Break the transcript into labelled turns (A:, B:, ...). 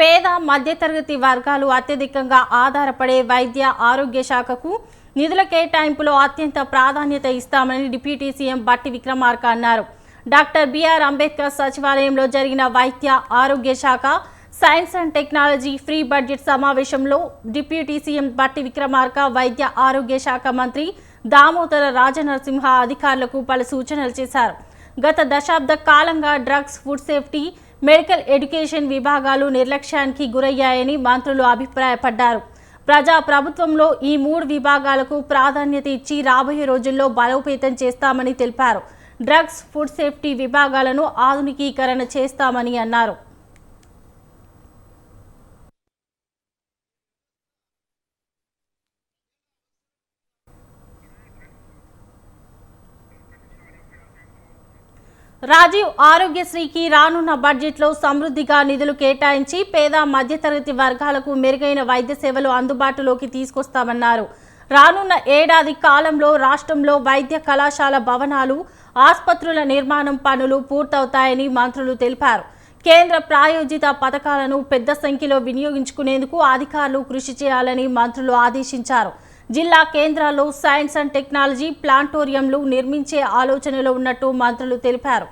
A: పేద మధ్యతరగతి వర్గాలు అత్యధికంగా ఆధారపడే వైద్య ఆరోగ్య శాఖకు నిధుల కేటాయింపులో అత్యంత ప్రాధాన్యత ఇస్తామని డిప్యూటీ సీఎం బట్టి విక్రమార్క అన్నారు. డాక్టర్ బిఆర్ అంబేద్కర్ సచివాలయంలో జరిగిన వైద్య ఆరోగ్య శాఖ science and technology pre budget సమావేశంలో డిప్యూటీ సీఎం బట్టి విక్రమార్క వైద్య ఆరోగ్య శాఖ మంత్రి దామోదర రాజనరసింహ అధికారులకు పలు సూచనలు చేశారు. గత దశాబ్ద కాలంగా drugs food safety medical education విభాగాలు నిర్లక్ష్యానికి గురయ్యాయని మంత్రులు అభిప్రాయపడ్డారు. ప్రజా ప్రభుత్వంలో ఈ మూడు విభాగాలకు ప్రాధాన్యత ఇచ్చి రాబోయే రోజుల్లో బలోపేతం చేస్తామని తెలిపారు. డ్రగ్స్ ఫుడ్ సేఫ్టీ విభాగాలను ఆధునికీకరణ చేస్తామని అన్నారు. రాజీవ్ ఆరోగ్యశ్రీకి రానున్న బడ్జెట్లో సమృద్ధిగా నిధులు కేటాయించి పేద మధ్యతరగతి వర్గాలకు మెరుగైన వైద్య సేవలు అందుబాటులోకి తీసుకొస్తామన్నారు. రానున్న ఏడాది కాలంలో రాష్ట్రంలో వైద్య కళాశాల భవనాలు ఆసుపత్రుల నిర్మాణం పనులు పూర్తవుతాయని మంత్రులు తెలిపారు. కేంద్ర ప్రాయోజిత పథకాలను పెద్ద సంఖ్యలో వినియోగించుకునేందుకు అధికారులు కృషి చేయాలని మంత్రులు ఆదేశించారు. జిల్లా కేంద్రాల్లో సైన్స్ అండ్ టెక్నాలజీ ప్లాంటోరియంలు నిర్మించే ఆలోచనలో ఉన్నట్టు మంత్రులు తెలిపారు.